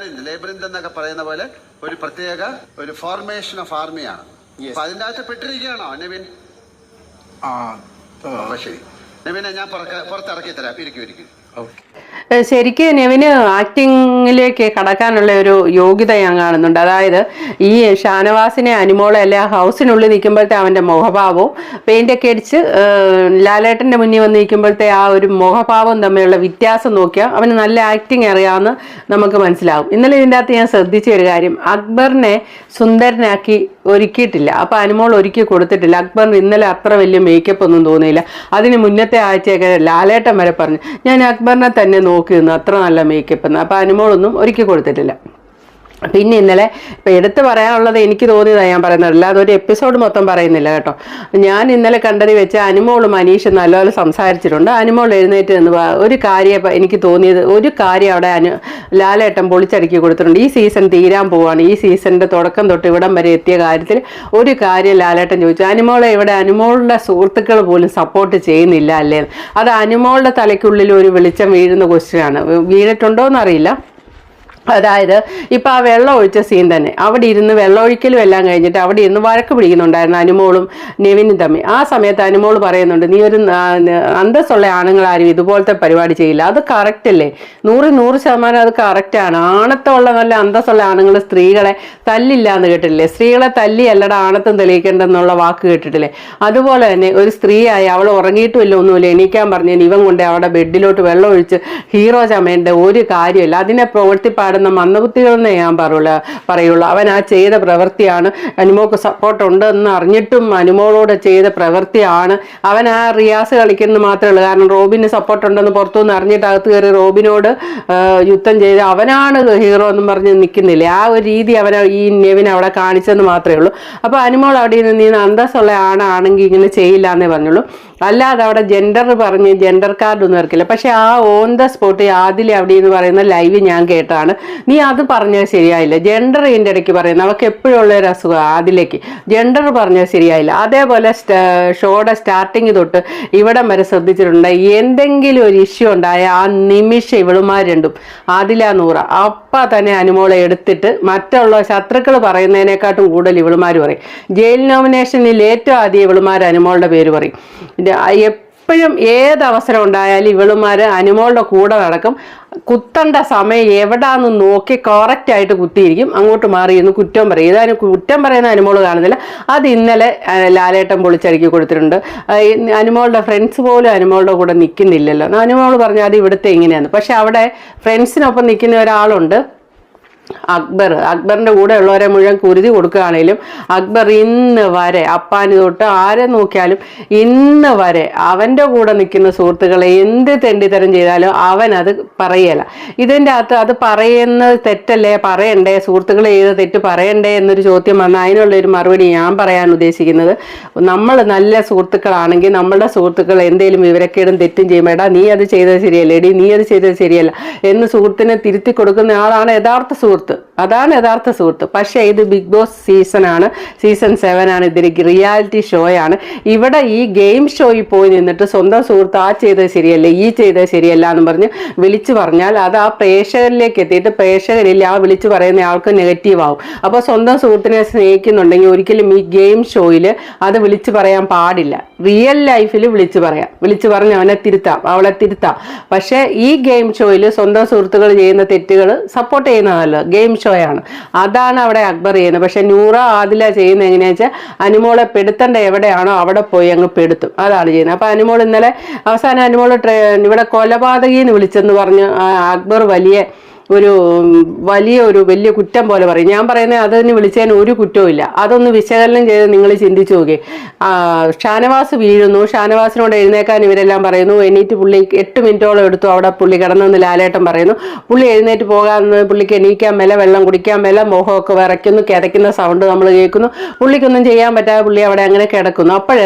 ലേബറിന്ത് ലേബറിന്ത് എന്നൊക്കെ പറയുന്ന പോലെ ഒരു പ്രത്യേക ഒരു ഫോർമേഷൻ ഓഫ് ആർമിയാണ് അപ്പൊ അതിന്റെ അകത്ത് പെട്ടിരിക്കുകയാണോ? നവീൻ? ശരി. നവീനെ ഞാൻ പുറത്തിറക്കി തരാം. ഇരിക്കും ഇരിക്കും. ഏഹ് ശരിക്ക് നെവിന് ആക്ടിങ്ങിലേക്ക് കടക്കാനുള്ള ഒരു യോഗ്യത ഞാൻ കാണുന്നുണ്ട്. അതായത് ഈ ഷാനവാസിനെ അനുമോളെ അല്ലെ ഹൗസിനുള്ളിൽ നിൽക്കുമ്പോഴത്തെ അവന്റെ മുഖഭാവവും പെയിന്റൊക്കെ അടിച്ച് ലാലേട്ടന്റെ മുന്നിൽ വന്ന് നിൽക്കുമ്പോഴത്തെ ആ ഒരു മുഖഭാവം തമ്മിലുള്ള വ്യത്യാസം നോക്കിയാൽ അവന് നല്ല ആക്ടിങ് അറിയാമെന്ന് നമുക്ക് മനസ്സിലാവും. ഇന്നലെ ഇതിന്റെ അകത്ത് ഞാൻ ശ്രദ്ധിച്ച ഒരു കാര്യം അക്ബറിനെ സുന്ദരനാക്കി ഒരുക്കിയിട്ടില്ല. അപ്പൊ അനുമോൾ ഒരുക്കി കൊടുത്തിട്ടില്ല. അക്ബർ ഇന്നലെ അത്ര വലിയ മേക്കപ്പ് ഒന്നും തോന്നിയില്ല. അതിന് മുന്നത്തെ ആഴ്ചയൊക്കെ ലാലേട്ടൻ വരെ പറഞ്ഞു ഞാൻ അക്ബറിനെ തന്നെ നോക്കി അത്ര നല്ല മേക്കപ്പ് എന്ന് അപ്പൊ അനുമോളൊന്നും ഒരുക്കി കൊടുത്തിട്ടില്ല. പിന്നെ ഇന്നലെ ഇപ്പം എടുത്തു പറയാനുള്ളത് എനിക്ക് തോന്നിയതാണ് ഞാൻ പറയുന്നത്. അല്ലാതെ ഒരു എപ്പിസോഡ് മൊത്തം പറയുന്നില്ല കേട്ടോ. ഞാൻ ഇന്നലെ കണ്ടത് വെച്ച് അനുമോളും അനീഷും നല്ലപോലെ സംസാരിച്ചിട്ടുണ്ട്. അനുമോൾ എഴുന്നേറ്റ് എന്ന് ഒരു കാര്യം എനിക്ക് തോന്നിയത് ഒരു കാര്യം അവിടെ അനു ലാലേട്ടൻ പൊളിച്ചടുക്കി കൊടുത്തിട്ടുണ്ട്. ഈ സീസൺ തീരാൻ പോവാണ്. ഈ സീസണിന്റെ തുടക്കം തൊട്ട് ഇവിടം വരെ എത്തിയ കാര്യത്തിൽ ഒരു കാര്യം ലാലേട്ടൻ ചോദിച്ചു. അനുമോളെ ഇവിടെ അനുമോളുടെ സുഹൃത്തുക്കൾ പോലും സപ്പോർട്ട് ചെയ്യുന്നില്ല അല്ലേ? അത് അനുമോളുടെ തലയ്ക്കുള്ളിൽ ഒരു വെളിച്ചം വീഴുന്ന ക്വസ്റ്റ്യനാണ് വീണിട്ടുണ്ടോ എന്നറിയില്ല അതായത് ഇപ്പം ആ വെള്ളം ഒഴിച്ച സീൻ തന്നെ. അവിടെ ഇരുന്ന് വെള്ളം ഒഴിക്കലും എല്ലാം കഴിഞ്ഞിട്ട് അവിടെ ഇരുന്ന് വഴക്ക് പിടിക്കുന്നുണ്ടായിരുന്നു അനുമോളും നെവിനും തമ്മിൽ. ആ സമയത്ത് അനുമോൾ പറയുന്നുണ്ട് നീ ഒരു അന്തസ്സുള്ള ആണുങ്ങളാരും ഇതുപോലത്തെ പരിപാടി ചെയ്യില്ല. അത് കറക്റ്റ് അല്ലേ? നൂറ് നൂറ് ശതമാനം അത് കറക്റ്റാണ് ആണത്തമുള്ള നല്ല അന്തസ്സുള്ള ആണുങ്ങൾ സ്ത്രീകളെ തല്ലില്ല എന്ന് കേട്ടിട്ടില്ലേ? സ്ത്രീകളെ തല്ലി അല്ലട ആണത്തം തെളിയിക്കേണ്ടെന്നുള്ള വാക്ക് കേട്ടിട്ടില്ലേ? അതുപോലെ തന്നെ ഒരു സ്ത്രീയായി അവൾ ഉറങ്ങിയിട്ടുമില്ല ഒന്നുമില്ല. എണീക്കാൻ പറഞ്ഞു ഇവൻ കൊണ്ടേ അവിടെ ബെഡിലോട്ട് വെള്ളം ഒഴിച്ച് ഹീറോ ചമേണ്ട ഒരു കാര്യമില്ല. അതിനെ പ്രവൃത്തി പാടുന്ന മന്ദബുദ്ധികളെന്നേ ഞാൻ പറയുള്ളൂ പറയുള്ളൂ. അവൻ ആ ചെയ്ത പ്രവൃത്തിയാണ്. അനുമോക്ക് സപ്പോർട്ട് ഉണ്ടെന്ന് അറിഞ്ഞിട്ടും അനുമോളോട് ചെയ്ത പ്രവൃത്തിയാണ്. അവൻ ആ റിയാസ് കളിക്കുന്നത് മാത്രമേ ഉള്ളൂ. കാരണം റോബിന് സപ്പോർട്ട് ഉണ്ടെന്ന് പുറത്തുനിന്ന് അറിഞ്ഞിട്ട് അകത്ത് കയറി റോബിനോട് യുദ്ധം ചെയ്ത് അവനാണ് ഹീറോ എന്നും പറഞ്ഞ് നിൽക്കുന്നില്ല? ആ ഒരു രീതി അവൻ ഈ നെവിൻ അവിടെ കാണിച്ചെന്ന് മാത്രമേ ഉള്ളൂ. അപ്പോൾ അനുമോൾ അവിടെ നിന്ന് നീ അന്തസ്സുള്ള ആണാണെങ്കിൽ ഇങ്ങനെ ചെയ്യില്ല എന്നേ പറഞ്ഞുള്ളൂ. അല്ലാതെ അവിടെ ജെൻഡർ പറഞ്ഞ് ജെൻഡർ കാർഡ് ഒന്നും ഇറക്കില്ല പക്ഷെ ആ ഓൺ ദ സ്പോട്ട് ആദിലെ അവിടെ എന്ന് പറയുന്ന ലൈവ് ഞാൻ കേട്ടാണ്. നീ അത് പറഞ്ഞാൽ ശരിയായില്ല. ജെൻഡർ ഇതിന്റെ ഇടയ്ക്ക് പറയുന്നത് അവൾക്ക് എപ്പോഴുള്ള ഒരു അസുഖം ആദിലേക്ക്. ജെൻഡർ പറഞ്ഞാൽ ശരിയായില്ല. അതേപോലെ ഷോയുടെ സ്റ്റാർട്ടിങ് തൊട്ട് ഇവിടം വരെ ശ്രദ്ധിച്ചിട്ടുണ്ട്. എന്തെങ്കിലും ഒരു ഇഷ്യൂ ഉണ്ടായ ആ നിമിഷം ഇവളുമാർ രണ്ടും ആദില നൂറ അപ്പ തന്നെ അനുമോളെ എടുത്തിട്ട് മറ്റുള്ള ശത്രുക്കൾ പറയുന്നതിനെക്കാട്ടും കൂടുതൽ ഇവളുമാർ പറയും. ജയിൽ നോമിനേഷനിൽ ഏറ്റവും ആദ്യം ഇവളുമാർ അനുമോളുടെ പേര് പറയും. എപ്പോഴും ഏത് അവസരം ഉണ്ടായാലും ഇവളുമാർ അനുമോളുടെ കൂടെ നടക്കും. കുത്തേണ്ട സമയം എവിടാന്ന് നോക്കി കറക്റ്റ് ആയിട്ട് കുത്തിയിരിക്കും. അങ്ങോട്ട് മാറി എന്ന് കുറ്റം പറയും. ഏതായാലും കുറ്റം പറയുന്ന അനുമോൾ കാണുന്നില്ല. അത് ഇന്നലെ ലാലേട്ടൻ പൊളിച്ചടുക്കി കൊടുത്തിട്ടുണ്ട്. അനുമോളുടെ ഫ്രണ്ട്സ് പോലും അനുമോളുടെ കൂടെ നിൽക്കുന്നില്ലല്ലോ അനുമോൾ പറഞ്ഞാൽ അത് ഇവിടുത്തെ ഇങ്ങനെയാണ്. പക്ഷെ അവിടെ ഫ്രണ്ട്സിനൊപ്പം നിൽക്കുന്ന ഒരാളുണ്ട്. അക്ബർ. അക്ബറിന്റെ കൂടെ ഉള്ളവരെ മുഴുവൻ കുരുതി കൊടുക്കുകയാണെങ്കിലും അക്ബർ ഇന്ന് വരെ അപ്പാനി തൊട്ട് ആരെ നോക്കിയാലും ഇന്ന് വരെ അവന്റെ കൂടെ നിൽക്കുന്ന സുഹൃത്തുക്കളെ എന്ത് തെണ്ടിത്തരം ചെയ്താലും അവൻ അത് പറയല. ഇതിന്റെ അകത്ത് അത് പറയുന്ന തെറ്റല്ലേ? പറയണ്ടേ? സുഹൃത്തുക്കൾ ചെയ്ത തെറ്റ് പറയണ്ടേ എന്നൊരു ചോദ്യം വന്ന അതിനുള്ള ഒരു മറുപടി ഞാൻ പറയാൻ ഉദ്ദേശിക്കുന്നത് നമ്മൾ നല്ല സുഹൃത്തുക്കളാണെങ്കിൽ നമ്മളുടെ സുഹൃത്തുക്കൾ എന്തെങ്കിലും വിവരക്കേടും തെറ്റും ചെയ്യുമ്പോൾ എടാ നീ അത് ചെയ്തത് ശരിയല്ല എടി നീ അത് ചെയ്തത് ശരിയല്ല എന്ന് സുഹൃത്തിനെ തിരുത്തി കൊടുക്കുന്ന ആളാണ് യഥാർത്ഥ സുഹൃത്ത്. അതാണ് യഥാർത്ഥ സുഹൃത്ത്. പക്ഷേ ഇത് ബിഗ് ബോസ് സീസൺ ആണ്. സീസൺ സെവൻ ആണ്. ഇതിന് റിയാലിറ്റി ഷോ ആണ്. ഇവിടെ ഈ ഗെയിം ഷോയിൽ പോയി നിന്നിട്ട് സ്വന്തം സുഹൃത്ത് ആ ചെയ്തത് ശരിയല്ല ഈ ചെയ്തത് ശരിയല്ല എന്ന് പറഞ്ഞ് വിളിച്ചു പറഞ്ഞാൽ അത് ആ പ്രേക്ഷകരിലേക്ക് എത്തിയിട്ട് പ്രേക്ഷകരിൽ ആ വിളിച്ചു പറയുന്ന ആൾക്ക് നെഗറ്റീവ് ആവും. അപ്പോൾ സ്വന്തം സുഹൃത്തിനെ സ്നേഹിക്കുന്നുണ്ടെങ്കിൽ ഒരിക്കലും ഈ ഗെയിം ഷോയിൽ അത് വിളിച്ചു പറയാൻ പാടില്ല. റിയൽ ലൈഫിൽ വിളിച്ചു പറയാം. വിളിച്ചു പറഞ്ഞ് അവനെ തിരുത്താം അവളെ തിരുത്താം. പക്ഷേ ഈ ഗെയിം ഷോയിൽ സ്വന്തം സുഹൃത്തുക്കൾ ചെയ്യുന്ന തെറ്റുകൾ സപ്പോർട്ട് ചെയ്യുന്നതല്ല. ഗെയിം ഷോയാണ് അതാണ് അവിടെ അക്ബർ ചെയ്യുന്നത്. പക്ഷേ നൂറ ആദില ചെയ്യുന്ന എങ്ങനെയാണെന്ന് വെച്ചാൽ അനുമോളെ പെടുത്തേണ്ട എവിടെയാണോ അവിടെ പോയി അങ്ങ് പെടുത്തും. അതാണ് ചെയ്യുന്നത്. അപ്പോൾ അനുമോൾ ഇന്നലെ അവസാനം അനുമോൾ ഇവിടെ കൊലപാതകീന്ന് വിളിച്ചെന്ന് പറഞ്ഞ് അക്ബർ വലിയ ഒരു വലിയ ഒരു വലിയ കുറ്റം പോലെ പറയും. ഞാൻ പറയുന്നത് അതിന് വിളിച്ചതിന് ഒരു കുറ്റവും ഇല്ല അതൊന്ന് വിശകലനം ചെയ്ത് നിങ്ങൾ ചിന്തിച്ചു നോക്കി. ഷാനവാസ് വീഴുന്നു. ഷാനവാസിനോട് എഴുന്നേക്കാൻ ഇവരെല്ലാം പറയുന്നു. എണീറ്റ് പുള്ളി എട്ട് മിനിറ്റോളം എടുത്തു. അവിടെ പുള്ളി കിടന്നെന്ന് ലാലേട്ടൻ പറയുന്നു. പുള്ളി എഴുന്നേറ്റ് പോകാമെന്ന് പുള്ളിക്ക് എണീക്കാൻ മേലെ വെള്ളം കുടിക്കാൻ മേലെ മോഹമൊക്കെ വിറയ്ക്കുന്നു. കിടക്കുന്ന സൗണ്ട് നമ്മൾ കേൾക്കുന്നു. പുള്ളിക്കൊന്നും ചെയ്യാൻ പറ്റാതെ പുള്ളി അവിടെ അങ്ങനെ കിടക്കുന്നു. അപ്പോൾ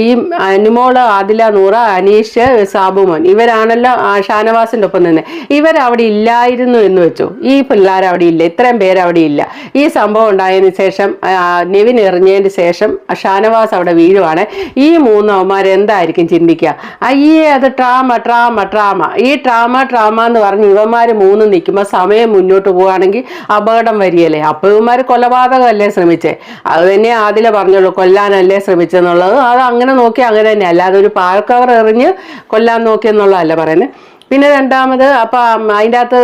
ഈ അനുമോൾ ആദില നൂറ അനീഷ് സാബുമോൻ ഇവരാണല്ലോ ഷാനവാസിന്റെ ഒപ്പം നിന്ന്. ഇവരവിടെ ഇല്ലായിരുന്നു എന്ന് വെച്ചു. ഈ പിള്ളേർ അവിടെ ഇല്ല ഇത്രയും പേര് അവിടെ ഇല്ല ഈ സംഭവം ഉണ്ടായതിനു ശേഷം നെവിൻ എറിഞ്ഞതിന് ശേഷം ഷാനവാസ് അവിടെ വീഴുവാണ്. ഈ മൂന്ന് അവന്മാർ എന്തായിരിക്കും ചിന്തിക്കുക? അയ്യേ അത് ട്രാമ ട്രാമ ട്രാമ ഈ ട്രാമ ട്രാമ എന്ന് പറഞ്ഞ് ഇവന്മാർ മൂന്ന് നിൽക്കുമ്പോൾ സമയം മുന്നോട്ട് പോവുകയാണെങ്കിൽ അപകടം വരികയല്ലേ? അപ്പോൾ ഇവന്മാർ കൊലപാതകമല്ലേ ശ്രമിച്ചേ? അത് തന്നെ ആദ്യം പറഞ്ഞുള്ളൂ കൊല്ലാനല്ലേ ശ്രമിച്ചെന്നുള്ളത്. അത് അങ്ങനെ നോക്കി അങ്ങനെ തന്നെ. അല്ലാതെ ഒരു പാൽക്കവർ എറിഞ്ഞ് കൊല്ലാൻ നോക്കിയെന്നുള്ളതല്ല പറയുന്നത് പിന്നെ രണ്ടാമത് അപ്പൊ അതിന്റെ അകത്ത്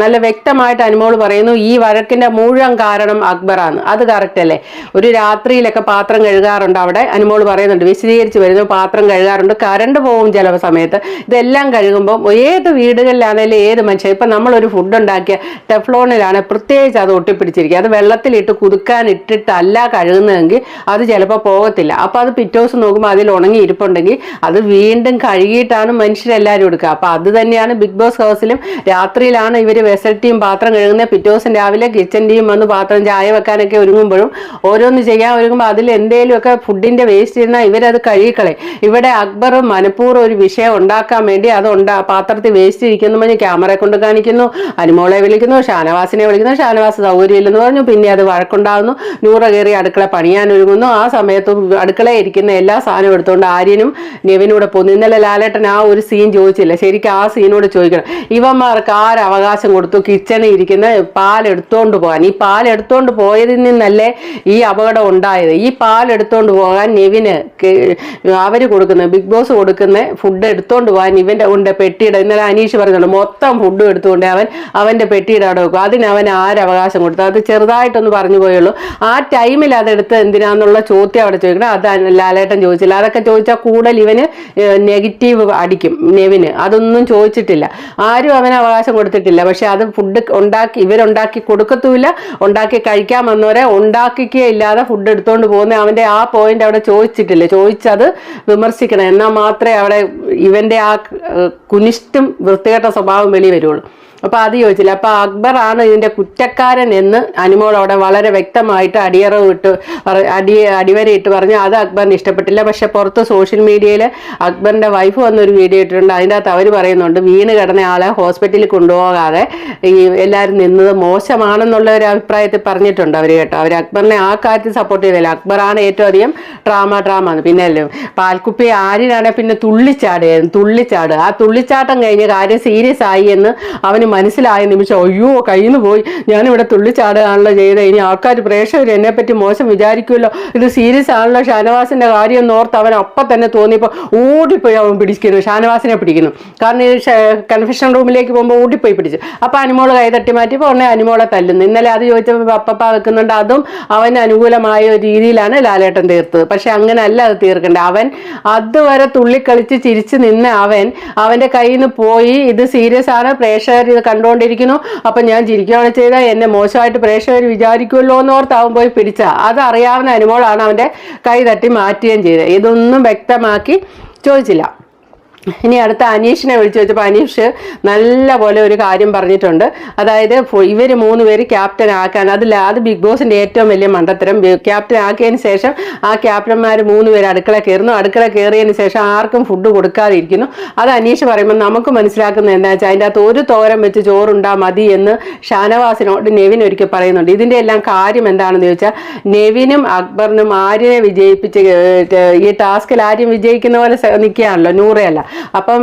നല്ല വ്യക്തമായിട്ട് അനുമോൾ പറയുന്നു ഈ വഴക്കിന്റെ മുഴുവൻ കാരണം അക്ബറാണ്. അത് കറക്റ്റ് അല്ലേ? ഒരു രാത്രിയിലൊക്കെ പാത്രം കഴുകാറുണ്ട് അവിടെ. അനുമോൾ പറയുന്നുണ്ട് വിശദീകരിച്ച് വരുന്നു പാത്രം കഴുകാറുണ്ട് കരണ്ട് പോകും ചില സമയത്ത്. ഇതെല്ലാം കഴുകുമ്പോൾ ഏത് വീടുകളിലാണെങ്കിലും ഏത് മനുഷ്യൻ ഇപ്പം നമ്മളൊരു ഫുഡ് ഉണ്ടാക്കിയ ടെഫ്ലോണിലാണ് പ്രത്യേകിച്ച് അത് ഒട്ടിപ്പിടിച്ചിരിക്കുക. അത് വെള്ളത്തിലിട്ട് കുതുക്കാൻ ഇട്ടിട്ടല്ല കഴുകുന്നതെങ്കിൽ അത് ചിലപ്പോൾ പോകത്തില്ല. അപ്പൊ അത് പിറ്റേ ദിവസം നോക്കുമ്പോൾ അതിൽ ഉണങ്ങി ഇരിപ്പുണ്ടെങ്കിൽ അത് വീണ്ടും കഴുകിയിട്ടാണ് മനുഷ്യരെല്ലാവരും എടുക്കുക. അപ്പോൾ അത് തന്നെയാണ് ബിഗ് ബോസ് ഹൗസിലും രാത്രിയിലാണ് ഇവർ വെസൽ ടീം പാത്രം കഴുകുന്നത് പിറ്റേ ദിവസം രാവിലെ കിച്ചൺ ടീം വന്ന് പാത്രം ചായ വെക്കാനൊക്കെ ഒരുങ്ങുമ്പോഴും ഓരോന്ന് ചെയ്യാൻ ഒരുങ്ങുമ്പോൾ അതിൽ എന്തെങ്കിലുമൊക്കെ ഫുഡിന്റെ വേസ്റ്റ് ഇരുന്നാൽ ഇവരത് കഴുകിക്കളെ ഇവിടെ അക്ബർ മനഃപൂർവം ഒരു വിഷയം ഉണ്ടാക്കാൻ വേണ്ടി അത് ഉണ്ടാ പാത്രത്തിൽ വേസ്റ്റ് ഇരിക്കുന്നു പറഞ്ഞ് ക്യാമറ കൊണ്ട് കാണിക്കുന്നു. അനുമോളെ വിളിക്കുന്നു ഷാനവാസിനെ വിളിക്കുന്നു. ഷാനവാസ് സൗകര്യമില്ലെന്ന് പറഞ്ഞു. പിന്നെ അത് വഴക്കുണ്ടാകുന്നു നൂറ കയറി അടുക്കള പണിയാൻ ഒരുങ്ങുന്നു. ആ സമയത്തും അടുക്കളയിരിക്കുന്ന എല്ലാ സാധനവും എടുത്തുകൊണ്ട് ആര്യനും നെവിനൂടെ പോകുന്നു ഇന്നലെ ലാലേട്ടൻ ആ ഒരു സീൻ ചോദിച്ചില്ല. ശരിക്കും ആ സീനോട് ചോദിക്കണം ഇവന്മാർക്ക് ആരവകാശം കൊടുത്തു? കിച്ചണിൽ ഇരിക്കുന്ന പാൽ എടുത്തോണ്ട് പോകാൻ. ഈ പാൽ എടുത്തോണ്ട് പോയതിൽ നിന്നല്ലേ ഈ അപകടം ഉണ്ടായത്? ഈ പാൽ എടുത്തോണ്ട് പോകാൻ നെവിന് അവർ കൊടുക്കുന്ന ബിഗ് ബോസ് കൊടുക്കുന്ന ഫുഡ് എടുത്തോണ്ട് പോകാൻ ഇവന്റെ ഉണ്ട് പെട്ടിയുടെ ഇന്നലെ അനീഷ് പറഞ്ഞുള്ളൂ മൊത്തം ഫുഡും എടുത്തുകൊണ്ട് അവൻ അവന്റെ പെട്ടിയുടെ അവിടെ വെക്കും. അതിന് അവൻ ആര് അവകാശം കൊടുത്തു? അത് ചെറുതായിട്ടൊന്ന് പറഞ്ഞു പോയുള്ളൂ. ആ ടൈമിൽ അതെടുത്ത് എന്തിനാന്നുള്ള ചോദ്യം അവിടെ ചോദിക്കണം. അത് ലാലേട്ടൻ ചോദിച്ചില്ല. അതൊക്കെ ചോദിച്ചാൽ കൂടുതൽ ഇവന് നെഗറ്റീവ് അടിക്കും നെവിന്. അതൊന്നും ചോദിച്ചിട്ടില്ല. ആരും അവന് അവകാശം കൊടുത്തിട്ടില്ല. പക്ഷെ അത് ഫുഡ് ഉണ്ടാക്കി ഇവരുണ്ടാക്കി കൊടുക്കത്തുമില്ല. ഉണ്ടാക്കി കഴിക്കാൻ വന്നവരെ ഉണ്ടാക്കിക്കുകയില്ലാതെ ഫുഡ് എടുത്തുകൊണ്ട് പോകുന്ന അവന്റെ ആ പോയിന്റ് അവിടെ ചോദിച്ചിട്ടില്ല. ചോദിച്ചത് വിമർശിക്കണം. എന്നാൽ മാത്രമേ അവിടെ ഇവന്റെ ആ കുനിഷ്ടും വൃത്തികെട്ട സ്വഭാവം വെളി വരുള്ളൂ അപ്പൊ അത് ചോദിച്ചില്ല. അക്ബർ ആണ് ഇതിന്റെ കുറ്റക്കാരൻ എന്ന് അനുമോൾ അവിടെ വളരെ വ്യക്തമായിട്ട് അടിയറവ് ഇട്ട് അടി അടിവരയിട്ട് പറഞ്ഞു അത് അക്ബറിന് ഇഷ്ടപ്പെട്ടില്ല. പക്ഷെ പുറത്ത് സോഷ്യൽ മീഡിയയിൽ അക്ബറിന്റെ വൈഫ് വന്നൊരു വീഡിയോ ഇട്ടിട്ടുണ്ട്. അതിന്റെ അകത്ത് അവർ പറയുന്നുണ്ട് വീണ് ആളെ ഹോസ്പിറ്റലിൽ കൊണ്ടുപോകാതെ ഈ എല്ലാവരും നിന്നത് മോശമാണെന്നുള്ള ഒരു അഭിപ്രായത്തിൽ പറഞ്ഞിട്ടുണ്ട് അവർ കേട്ടോ. അവർ അക്ബറിനെ ആ കാര്യത്തിൽ സപ്പോർട്ട് ചെയ്തില്ല. അക്ബറാണ് ഏറ്റവും അധികം ഡ്രാമ ഡ്രാമ എന്ന്. പിന്നെ പാൽക്കുപ്പി ആര്യനാണെ പിന്നെ തുള്ളിച്ചാടുകയായിരുന്നു. തുള്ളിച്ചാട്. ആ തുള്ളിച്ചാട്ടം കഴിഞ്ഞ് കാര്യം സീരിയസ് ആയി എന്ന് അവന് മനസ്സിലായ നിമിഷം അയ്യോ കയ്യിൽ നിന്ന് പോയി. ഞാനിവിടെ തുള്ളിച്ചാടുകയാണല്ലോ ചെയ്തത് ഇനി ആൾക്കാർ പ്രേക്ഷകർ എന്നെപ്പറ്റി മോശം വിചാരിക്കുമല്ലോ. ഇത് സീരിയസ് ആണല്ലോ ഷാനവാസിന്റെ കാര്യം എന്ന് ഓർത്ത് അവൻ അപ്പം തന്നെ തോന്നിയപ്പോൾ ഓടിപ്പോയി അവൻ പിടിക്കുന്നു ഷാനവാസിനെ പിടിക്കുന്നു. കാരണം ഈ കൺഫെഷൻ റൂമിലേക്ക് പോകുമ്പോൾ ഓടിപ്പോയി പിടിച്ചു. അപ്പം അനുമോൾ കൈ തട്ടി മാറ്റിയപ്പോൾ ഉടനെ അനുമോളെ തല്ലുന്നു. ഇന്നലെ അത് ചോദിച്ചപ്പോൾ അപ്പപ്പ വെക്കുന്നുണ്ട്. അതും അവൻ അനുകൂലമായ ഒരു രീതിയിലാണ് ലാലേട്ടൻ തീർത്തത്. പക്ഷെ അങ്ങനെയല്ല അത് തീർക്കേണ്ടത്. അവൻ അതുവരെ തുള്ളിക്കളിച്ച് ചിരിച്ച് നിന്ന് അവൻ അവന്റെ കയ്യിൽ നിന്ന് പോയി. ഇത് സീരിയസ് ആണ്. പ്രേക്ഷകർ ഇത് കണ്ടുകൊണ്ടിരിക്കുന്നു അപ്പൊ ഞാൻ ചിരിക്കുകയാണ് ചെയ്താൽ എന്നെ മോശമായിട്ട് പ്രേക്ഷകർ വിചാരിക്കുമല്ലോ എന്ന് അവൻ പോയി പിടിച്ച. അത് അറിയാവുന്ന അനുമോളാണ് അവന്റെ കൈ തട്ടി മാറ്റുകയും ചെയ്തത്. ഇതൊന്നും വ്യക്തമാക്കി ചോദിച്ചില്ല. ഇനി അടുത്ത അനീഷിനെ വിളിച്ചു വെച്ചപ്പോൾ അനീഷ് നല്ല പോലെ ഒരു കാര്യം പറഞ്ഞിട്ടുണ്ട്. അതായത് ഇവർ മൂന്ന് പേര് ക്യാപ്റ്റൻ ആക്കാൻ അതില്ല അത് ബിഗ് ബോസിന്റെ ഏറ്റവും വലിയ മണ്ടത്തരം. ക്യാപ്റ്റൻ ആക്കിയതിന് ശേഷം ആ ക്യാപ്റ്റന്മാർ മൂന്ന് പേര് അടുക്കള കയറുന്നു. അടുക്കള കയറിയതിന് ശേഷം ആർക്കും ഫുഡ് കൊടുക്കാതിരിക്കുന്നു. അത് അനീഷ് പറയുമ്പോൾ നമുക്ക് മനസ്സിലാക്കുന്നത് എന്താ വെച്ചാൽ അതിന്റെ അകത്ത് ഒരു തോരം വെച്ച് ചോറുണ്ടാ മതി എന്ന് ഷാനവാസിനോട് നെവിൻ ഒരിക്കൽ പറയുന്നുണ്ട്. ഇതിന്റെ എല്ലാം കാര്യം എന്താണെന്ന് ചോദിച്ചാൽ നെവിനും അക്ബറിനും ആര്യനെ വിജയിപ്പിച്ച് ഈ ടാസ്കിൽ ആര്യം വിജയിക്കുന്ന പോലെ നിൽക്കുകയാണല്ലോ നൂറയല്ല അപ്പം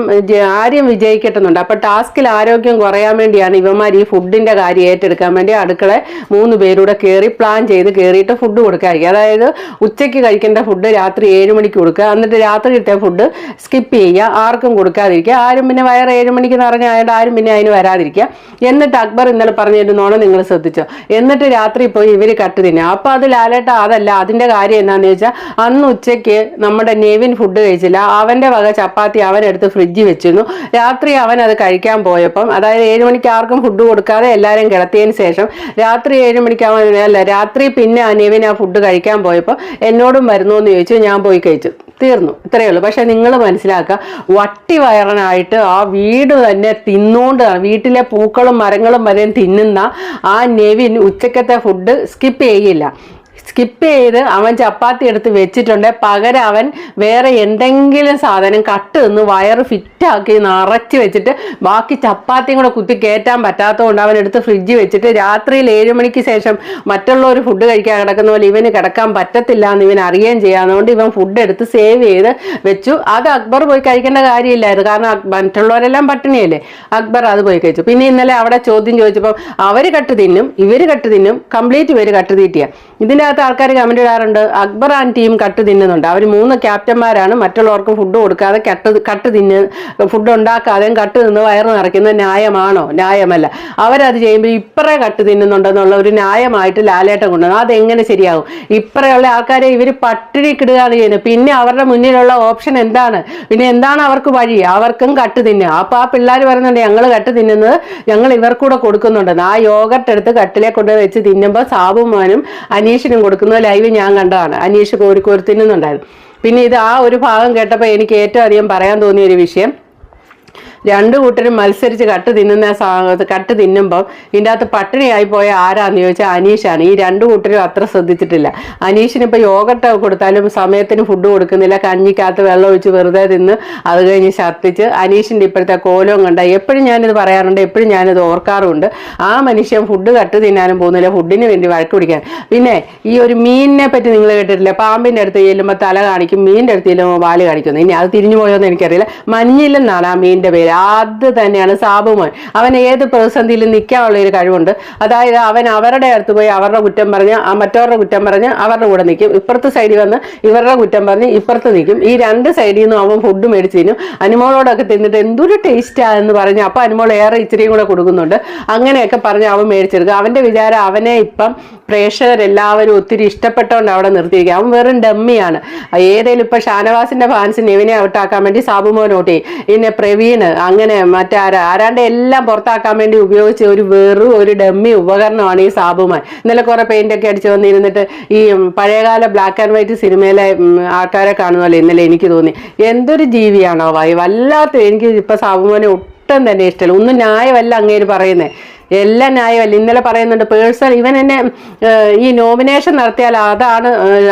ആര്യം വിജയിക്കട്ടുന്നുണ്ട്. അപ്പം ടാസ്കിൽ ആരോഗ്യം കുറയാൻ വേണ്ടിയാണ് ഇവന്മാർ ഈ ഫുഡിന്റെ കാര്യം ഏറ്റെടുക്കാൻ വേണ്ടി അടുക്കള മൂന്ന് പേരൂടെ കയറി പ്ലാൻ ചെയ്ത് കയറിയിട്ട് ഫുഡ് കൊടുക്കാതിരിക്കുക. അതായത് ഉച്ചയ്ക്ക് കഴിക്കേണ്ട ഫുഡ് രാത്രി ഏഴ് മണിക്ക് കൊടുക്കുക. എന്നിട്ട് രാത്രിയിലത്തെ ഫുഡ് സ്കിപ്പ് ചെയ്യുക. ആർക്കും കൊടുക്കാതിരിക്കുക. ആരും പിന്നെ വയറ് ഏഴ് മണിക്ക് നിറഞ്ഞായതുകൊണ്ട് ആരും പിന്നെ അതിന് വരാതിരിക്കുക. എന്നിട്ട് അക്ബർ ഇന്നലെ പറഞ്ഞിരുന്നോണം നിങ്ങൾ ശ്രദ്ധിച്ചോ? എന്നിട്ട് രാത്രി പോയി ഇവർ കട്ട് തിന്നുക അപ്പോൾ അത് ലാലേട്ട അതല്ല. അതിന്റെ കാര്യം എന്താണെന്ന് വെച്ചാൽ അന്ന് ഉച്ചയ്ക്ക് നമ്മുടെ നെവിൻ ഫുഡ് കഴിച്ചില്ല. അവന്റെ വക ചപ്പാത്തി അവൻ എടുത്ത് ഫ്രിഡ്ജിൽ വെച്ചിരുന്നു. രാത്രി അവൻ അത് കഴിക്കാൻ പോയപ്പം അതായത് ഏഴ് മണിക്ക് ആർക്കും ഫുഡ് കൊടുക്കാതെ എല്ലാവരും കിടത്തിയതിന് ശേഷം രാത്രി ഏഴ് മണിക്ക് അവൻ അല്ല രാത്രി പിന്നെ അനിയവൻ ആ ഫുഡ് കഴിക്കാൻ പോയപ്പോൾ എന്നോടും വരുന്നു എന്ന് ചോദിച്ചു ഞാൻ പോയി കഴിച്ചു. തീർന്നു. ഇത്രയേ ഉള്ളൂ. പക്ഷെ നിങ്ങൾ മനസ്സിലാക്കുക വട്ടി വയറനായിട്ട് ആ വീട് തന്നെ തിന്നുകൊണ്ട് വീട്ടിലെ പൂക്കളും മരങ്ങളും വരെയും തിന്നുന്ന ആ നെവിൻ ഉച്ചക്കത്തെ ഫുഡ് സ്കിപ്പ് ചെയ്യില്ല. സ്കിപ്പ് ചെയ്ത് അവൻ ചപ്പാത്തി എടുത്ത് വെച്ചിട്ടുണ്ട്. പകരം അവൻ വേറെ എന്തെങ്കിലും സാധനം കട്ട് നിന്ന് വയറ് ഫിറ്റാക്കി നിറച്ച് വെച്ചിട്ട് ബാക്കി ചപ്പാത്തിയും കൂടെ കുത്തി കയറ്റാൻ പറ്റാത്തതുകൊണ്ട് അവൻ എടുത്ത് ഫ്രിഡ്ജ് വെച്ചിട്ട് രാത്രിയിൽ ഏഴ് മണിക്ക് ശേഷം മറ്റുള്ളവർ ഫുഡ് കഴിക്കാൻ കിടക്കുന്ന പോലെ ഇവന് കിടക്കാൻ പറ്റത്തില്ല എന്ന് ഇവൻ അറിയുകയും ചെയ്യാവുന്നതുകൊണ്ട് ഇവൻ ഫുഡ് എടുത്ത് സേവ് ചെയ്ത് വെച്ചു. അത് അക്ബർ പോയി കഴിക്കേണ്ട കാര്യമില്ലായിരുന്നു. കാരണം മറ്റുള്ളവരെല്ലാം പട്ടിണിയല്ലേ? അക്ബർ അത് പോയി കഴിച്ചു. പിന്നെ ഇന്നലെ അവിടെ ചോദ്യം ചോദിച്ചപ്പോൾ അവർ കട്ട് തിന്നും ഇവർ കട്ട് തിന്നും കംപ്ലീറ്റ് ഇവർ കട്ട് തീറ്റിയ. ഇതിന്റെ അകത്ത് ആൾക്കാർ കമന്റ് ഇടാറുണ്ട് അക്ബർ ആൻഡ് ടീം കട്ട് തിന്നുന്നുണ്ട്. അവർ മൂന്ന് ക്യാപ്റ്റന്മാരാണ് മറ്റുള്ളവർക്ക് ഫുഡ് കൊടുക്കാതെ കട്ട് കട്ട് തിന്ന് ഫുഡ് ഉണ്ടാക്കാതെയും കട്ട് നിന്ന് വയറ് നിറയ്ക്കുന്നത് ന്യായമാണോ? ന്യായമല്ല. അവരത് ചെയ്യുമ്പോൾ ഇപ്പറേ കട്ട് തിന്നുന്നുണ്ടെന്നുള്ള ഒരു ന്യായമായിട്ട് ലാലേട്ടം കൊണ്ടുവന്നു. അതെങ്ങനെ ശരിയാകും? ഇപ്പറയുള്ള ആൾക്കാരെ ഇവർ പട്ടിണി കിടുകയാണ് ചെയ്യുന്നത്. പിന്നെ അവരുടെ മുന്നിലുള്ള ഓപ്ഷൻ എന്താണ്? പിന്നെ എന്താണ് അവർക്ക് വഴി? അവർക്കും കട്ട് തിന്നുക. അപ്പൊ ആ പിള്ളേർ പറയുന്നുണ്ട് ഞങ്ങൾ കട്ട് തിന്നുന്നത് ഞങ്ങൾ ഇവർക്കൂടെ കൊടുക്കുന്നുണ്ടെന്ന്. ആ യോഗട്ടെടുത്ത് കട്ടിലെ കൊണ്ട് വെച്ച് തിന്നുമ്പോൾ സാബുമാനും അനീഷിനും കൊടുക്കുന്നത് ലൈവ് ഞാൻ കണ്ടതാണ്. അനീഷ് കോരിക്കോരി പിന്നെ ഇത് ആ ഒരു ഭാഗം കേട്ടപ്പോൾ എനിക്ക് ഏറ്റവും അധികം പറയാൻ തോന്നിയ ഒരു വിഷയം രണ്ടു കൂട്ടരും മത്സരിച്ച് കട്ട് തിന്നുന്ന കട്ട് തിന്നുമ്പം ഇതിന്റെ അകത്ത് പട്ടിണിയായി പോയ ആരാന്ന് ചോദിച്ചാൽ അനീഷാണ്. ഈ രണ്ടു കൂട്ടരും അത്ര ശ്രദ്ധിച്ചിട്ടില്ല. അനീഷിന് ഇപ്പോൾ യോഗട്ട് കൊടുത്താലും സമയത്തിന് ഫുഡ് കൊടുക്കുന്നില്ല. കഞ്ഞിക്കകത്ത് വെള്ളം ഒഴിച്ച് വെറുതെ തിന്ന് അത് കഴിഞ്ഞ് ഛർദ്ദിച്ച് അനീഷിന്റെ ഇപ്പോഴത്തെ കോലവും കണ്ട എപ്പോഴും ഞാനിത് പറയാറുണ്ട്. എപ്പോഴും ഞാനിത് ഓർക്കാറുണ്ട്. ആ മനുഷ്യൻ ഫുഡ് കട്ട് തിന്നാനും പോകുന്നില്ല. ഫുഡിന് വേണ്ടി വഴക്ക് പിടിക്കാൻ. പിന്നെ ഈ ഒരു മീനിനെ പറ്റി നിങ്ങൾ കേട്ടിട്ടില്ല? പാമ്പിന്റെ അടുത്ത് ചെല്ലുമ്പോൾ തല കാണിക്കും. മീനിന്റെ അടുത്ത് ചെല്ലുമ്പോൾ വാൽ കാണിക്കുന്നു ഇനി അത് തിരിഞ്ഞു പോയോന്ന് എനിക്കറിയില്ല. മഞ്ഞില്ലെന്നാണ് ആ മീനിന്റെ പേര്. അത് തന്നെയാണ് സാബുമോൻ. അവൻ ഏത് പ്രതിസന്ധിയിലും നിൽക്കാനുള്ള ഒരു കഴിവുണ്ട്. അതായത് അവൻ അവരുടെ അടുത്ത് പോയി അവരുടെ കുറ്റം പറഞ്ഞ് മറ്റവരുടെ കുറ്റം പറഞ്ഞ് അവരുടെ കൂടെ നിൽക്കും. ഇപ്പുറത്തെ സൈഡിൽ വന്ന് ഇവരുടെ കുറ്റം പറഞ്ഞ് ഇപ്പുറത്ത് നിൽക്കും. ഈ രണ്ട് സൈഡിൽ നിന്നും അവൻ ഫുഡ് മേടിച്ച് തിന്നും. അനുമോളോടൊക്കെ തിന്നിട്ട് എന്തൊരു ടേസ്റ്റാ എന്ന് പറഞ്ഞ് അപ്പം അനുമോൾ ഏറെ ഇച്ചിരിയും കൂടെ കൊടുക്കുന്നുണ്ട്. അങ്ങനെയൊക്കെ പറഞ്ഞ് അവൻ മേടിച്ചെടുക്കുക അവന്റെ വിചാരം അവനെ ഇപ്പം പ്രേക്ഷകരെല്ലാവരും ഒത്തിരി ഇഷ്ടപ്പെട്ടോണ്ട് അവിടെ നിർത്തിയിരിക്കുക അവൻ വെറും ഡമ്മിയാണ്. ഏതേലും ഇപ്പം ഷാനവാസിന്റെ ഫാൻസിന് ഇവനെ ഔട്ടാക്കാൻ വേണ്ടി സാബുമോൻ ഔട്ട് പിന്നെ പ്രവീണ് അങ്ങനെ മറ്റാരാ ആരാണ്ട് എല്ലാം പുറത്താക്കാൻ വേണ്ടി ഉപയോഗിച്ച ഒരു വെറും ഒരു ഡമ്മി ഉപകരണമാണ് ഈ സാബുമാൻ. ഇന്നലെ കുറെ പെയിന്റ് ഒക്കെ അടിച്ച് വന്നിരുന്നിട്ട് ഈ പഴയകാല ബ്ലാക്ക് ആൻഡ് വൈറ്റ് സിനിമയിലെ ആൾക്കാരെ കാണുമല്ലോ ഇന്നലെ എനിക്ക് തോന്നി. എന്തൊരു ജീവിയാണോ വായി വല്ലാത്ത എനിക്ക് ഇപ്പൊ സാബുമോനെ ഒട്ടും തന്നെ ഇഷ്ടമല്ല ഒന്നും ന്യായമല്ല അങ്ങേര് പറയുന്നത് എല്ലാം ന്യായമല്ല ഇന്നലെ പറയുന്നുണ്ട് പേഴ്സൺ ഇവൻ എന്നെ ഈ നോമിനേഷൻ നടത്തിയാൽ അതാണ്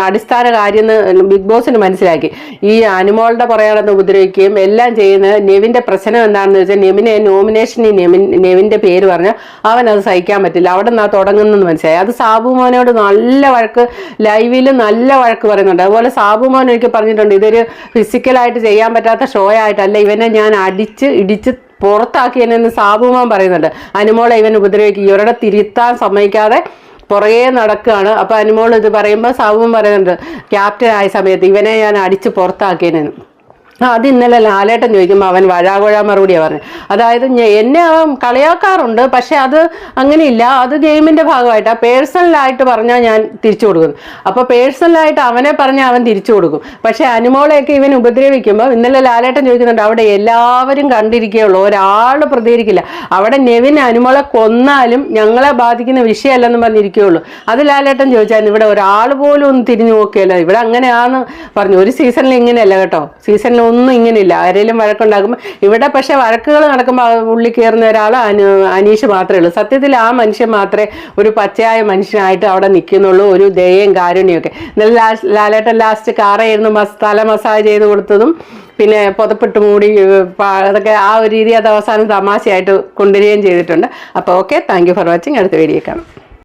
അടിസ്ഥാന കാര്യം എന്ന് ബിഗ് ബോസിന് മനസ്സിലാക്കി. ഈ അനുമോളുടെ പുറകെ ഉപദ്രവിക്കുകയും എല്ലാം ചെയ്യുന്ന നെവിന്റെ പ്രശ്നം എന്താണെന്ന് വെച്ചാൽ നെവിനെ നോമിനേഷനിൽ നെവിൻ നെവിന്റെ പേര് പറഞ്ഞാൽ അവൻ അത് സഹിക്കാൻ പറ്റില്ല. അവിടെ നിന്ന് തുടങ്ങുന്നെന്ന് മനസ്സിലായി. അത് സാബു മോനോട് നല്ല വഴക്ക് ലൈവിൽ നല്ല വഴക്ക് പറയുന്നുണ്ട്. അതുപോലെ സാബു മോൻ എനിക്ക് പറഞ്ഞിട്ടുണ്ട് ഇതൊരു ഫിസിക്കലായിട്ട് ചെയ്യാൻ പറ്റാത്ത ഷോ ആയിട്ടല്ല ഇവനെ ഞാൻ അടിച്ച് ഇടിച്ച് പുറത്താക്കിയെന്ന് സാബുമാൻ പറയുന്നുണ്ട്. അനുമോളെ ഇവൻ ഉപദ്രവിക്കും. ഇവരുടെ തിരുത്താൻ സമ്മതിക്കാതെ പുറകെ നടക്കുകയാണ്. അപ്പൊ അനുമോൾ ഇത് പറയുമ്പോൾ സാബുമാൻ പറയുന്നുണ്ട് ക്യാപ്റ്റൻ ആയ സമയത്ത് ഇവനെ ഞാൻ അടിച്ച് പുറത്താക്കിയെന്നു. അത് ഇന്നലെ ലാലേട്ടൻ ചോദിക്കുമ്പോൾ അവൻ വഴാകുഴ മറുപടിയാണ് പറഞ്ഞത് അതായത് എന്നെ അവൻ കളിയാക്കാറുണ്ട് പക്ഷെ അത് അങ്ങനെയില്ല. അത് ഗെയിമിന്റെ ഭാഗമായിട്ട്. പേഴ്സണലായിട്ട് പറഞ്ഞാൽ ഞാൻ തിരിച്ചു കൊടുക്കും. അപ്പോൾ പേഴ്സണലായിട്ട് അവനെ പറഞ്ഞാൽ അവൻ തിരിച്ചു കൊടുക്കും. പക്ഷെ അനുമോളെയൊക്കെ ഇവൻ ഉപദ്രവിക്കുമ്പോൾ ഇന്നലെ ലാലേട്ടൻ ചോദിക്കുന്നുണ്ട് അവിടെ എല്ലാവരും കണ്ടിരിക്കുകയുള്ളൂ ഒരാൾ പ്രതികരിക്കില്ല. അവിടെ നെവിൻ അനുമോളെ കൊന്നാലും ഞങ്ങളെ ബാധിക്കുന്ന വിഷയമല്ലെന്ന് പറഞ്ഞിരിക്കുകയുള്ളൂ അത് ലാലേട്ടൻ ചോദിച്ചാൽ ഇവിടെ ഒരാൾ പോലും ഒന്ന് തിരിഞ്ഞു നോക്കിയല്ലോ. ഇവിടെ അങ്ങനെയാന്ന് പറഞ്ഞു. ഒരു സീസണിൽ ഇങ്ങനെയല്ല കേട്ടോ. സീസണിൽ ഒന്നും ഇങ്ങനെയില്ല ആരെങ്കിലും വഴക്കുണ്ടാക്കുമ്പോൾ ഇവിടെ പക്ഷെ വഴക്കുകൾ നടക്കുമ്പോൾ ഉള്ളിൽ കയറുന്ന ഒരാൾ അനീഷ് മാത്രമേ ഉള്ളൂ. സത്യത്തിൽ ആ മനുഷ്യൻ മാത്രമേ ഒരു പച്ചയായ മനുഷ്യനായിട്ട് അവിടെ നിൽക്കുന്നുള്ളൂ. ഒരു ദയയും കാരുണ്യമൊക്കെ നല്ല ലാസ്റ്റ് ലാലേട്ടൻ ലാസ്റ്റ് കാറായിരുന്നു മസ് തല മസാജ് ചെയ്ത് കൊടുത്തതും. പിന്നെ പുതപ്പിട്ട് മൂടി അതൊക്കെ ആ ഒരു രീതി അത് അവസാനം തമാശയായിട്ട് കൊണ്ടുവരികയും ചെയ്തിട്ടുണ്ട്. അപ്പോൾ okay thank you for watching അടുത്ത വീഡിയോ കാണാം.